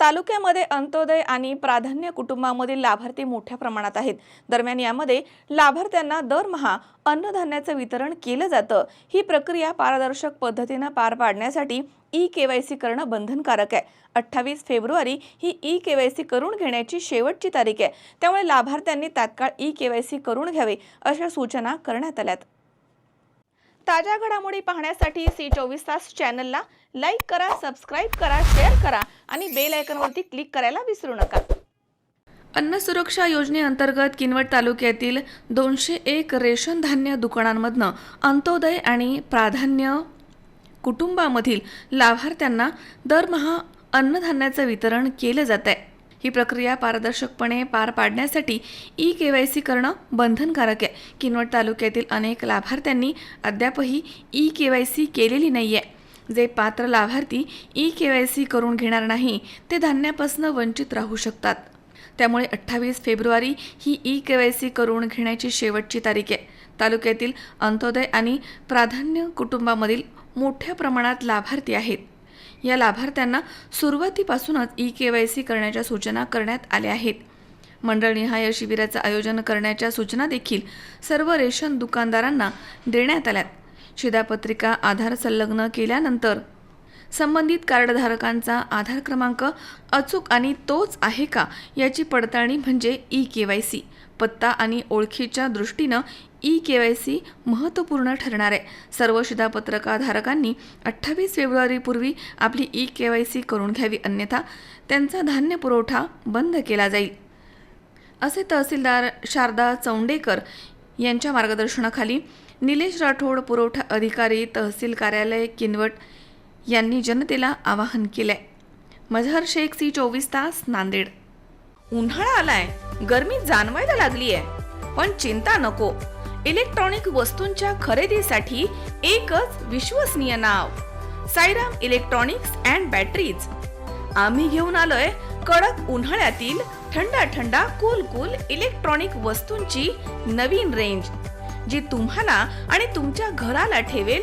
तालुक्यामध्ये अंत्योदय आणि प्राधान्य कुटुंबामधील लाभार्थी मोठ्या प्रमाणात आहेत. दरम्यान यामध्ये लाभार्थ्यांना दरमहा अन्नधान्याचं वितरण केलं जातं. ही प्रक्रिया पारदर्शक पद्धतीनं पार पाडण्यासाठी ई केवायसी करणं बंधनकारक आहे. अठ्ठावीस फेब्रुवारी ही ई केवायसी करून घेण्याची शेवटची तारीख आहे. त्यामुळे लाभार्थ्यांनी तात्काळ ई केवायसी करून घ्यावे अशा सूचना करण्यात आल्यात. ताज्या घडामोडी पाहण्यासाठी सी चोवीस तास चॅनलला लाईक करा सबस्क्राईब करा शेअर करा आणि बेल आयकॉनवरती क्लिक करायला विसरू नका. अन्न सुरक्षा योजनेअंतर्गत किनवट तालुक्यातील दोनशे एक रेशन धान्य दुकानांमधनं अंत्योदय आणि प्राधान्य कुटुंबामधील लाभार्थ्यांना दरमहा अन्नधान्याचं वितरण केलं जात आहे ही प्रक्रिया पारदर्शकपणे पार पाडण्यासाठी ई के वाय सी करणं बंधनकारक आहे. किनवट तालुक्यातील अनेक लाभार्थ्यांनी अद्यापही ई के वाय सी केलेली नाही आहे जे पात्र लाभार्थी ई के वाय सी करून घेणार नाही ते धान्यापासून वंचित राहू शकतात. त्यामुळे अठ्ठावीस फेब्रुवारी ही ई के वाय सी करून घेण्याची शेवटची तारीख आहे. तालुक्यातील अंत्योदय आणि प्राधान्य कुटुंबामधील मोठ्या प्रमाणात लाभार्थी आहेत. या लाभार्थ्यांना सुरुवातीपासूनच ई के वाय सी करण्याच्या सूचना करण्यात आल्या आहेत. मंडळनिहाय शिबिराचं आयोजन करण्याच्या सूचना देखील सर्व रेशन दुकानदारांना देण्यात आल्यात. शिधापत्रिका आधार संलग्न केल्यानंतर संबंधित कार्डधारकांचा आधार क्रमांक अचूक आणि तोच आहे का याची पडताळणी म्हणजे ई के वाय सी. पत्ता आणि ओळखीच्या दृष्टीनं ई के वाय सी महत्त्वपूर्ण ठरणार आहे. सर्व शिधापत्रकाधारकांनी अठ्ठावीस फेब्रुवारीपूर्वी आपली ई के वाय सी करून घ्यावी अन्यथा त्यांचा धान्य पुरवठा बंद केला जाईल. असे तहसीलदार शारदा चौंडेकर यांच्या मार्गदर्शनाखाली निलेश राठोड पुरवठा अधिकारी तहसील कार्यालय किनवट यांनी जनतेला आवाहन केलंय. मझहर शेख सी चोवीस तास नांदेड. उन्हाळा आलाय. गर्मी जाणवायला लागली आहे पण चिंता नको. इलेक्ट्रॉनिक वस्तूंच्या खरेदीसाठी एकच विश्वसनीय नाव. Sairam electronics and batteries. आम्ही घेऊन आलोय कडक उन्हाळ्यातील थंडा थंडा कूल कूल इलेक्ट्रॉनिक वस्तूंची नवीन रेंज जी तुम्हाला आणि तुमच्या घराला ठेवेल